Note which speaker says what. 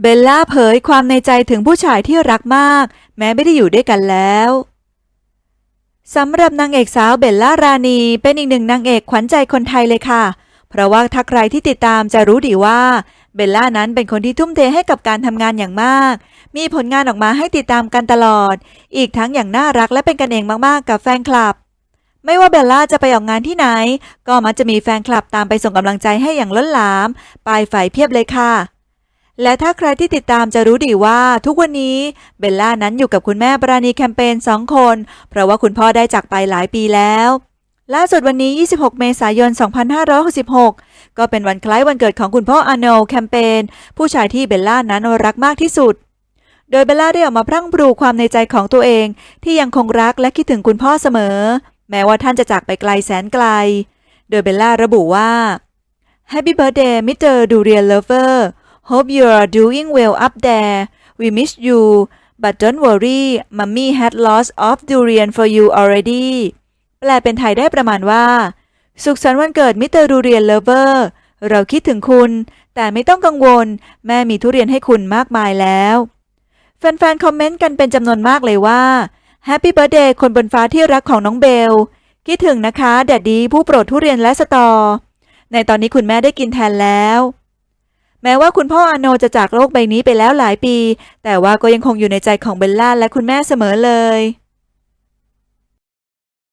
Speaker 1: เบลล่าเผยความในใจถึงผู้ชายที่รักมาก แม้ไม่ได้อยู่ด้วยกันแล้วสำหรับนางเอกสาวเบลล่ารานี เป็นอีกหนึ่งนางเอกขวัญใจคนไทยเลยค่ะ เพราะว่าถ้าใครที่ติดตามจะรู้ดีว่าเบลล่านั้นเป็นคนที่ทุ่มเทให้กับการทำงานอย่างมาก มีผลงานออกมาให้ติดตามกันตลอด อีกทั้งอย่างน่ารักและเป็นกันเองมาก ๆ กับแฟนคลับ ไม่ว่าเบลล่าจะไปออกงานที่ไหน ก็มักจะมีแฟนคลับตามไปส่งกำลังใจให้อย่างล้นหลาม ปลายฝ่ายเพียบเลยค่ะ และถ้าใครที่ติดตามจะรู้ดีว่าทุกวันนี้เบลล่านั้นอยู่กับคุณแม่ปราณีแคมเปญ2คน เพราะว่าคุณพ่อได้จากไปหลายปีแล้ว ล่าสุดวันนี้ 26 เมษายน 2566 ก็เป็นวันคล้ายวันเกิดของคุณพ่ออาโนแคมเปญผู้ชายที่เบลล่านั้นรักมากที่สุด โดยเบลล่าได้ออกมาพรั่งพรูความในใจของตัวเอง ที่ยังคงรักและคิดถึงคุณพ่อเสมอ แม้ว่าท่านจะจากไปไกลแสนไกล โดยเบลล่าระบุว่า Happy birthday Mr. Durian Lover Hope you are doing well up there We miss you but don't worry Mommy had lots of durian for you already แปลเป็นไทยได้ประมาณว่า สุขสันต์วันเกิดมิสเตอร์ดูเรียนเลเวอร์ เราคิดถึงคุณ แต่ไม่ต้องกังวล แม่มีทุเรียนให้คุณมากมายแล้ว แฟนๆ คอมเมนต์กันเป็นจำนวนมากเลยว่า Happy Birthday คนบนฟ้าที่รักของน้องเบล คิดถึงนะคะแดดดีผู้โปรดทุเรียนและสตอ ในตอนนี้คุณแม่ได้กินแทนแล้ว แม้ว่าคุณพ่ออาโนจะจากโลกใบนี้ไปแล้วหลายปี แต่ว่าก็ยังคงอยู่ในใจของเบลล่าและคุณแม่เสมอเลย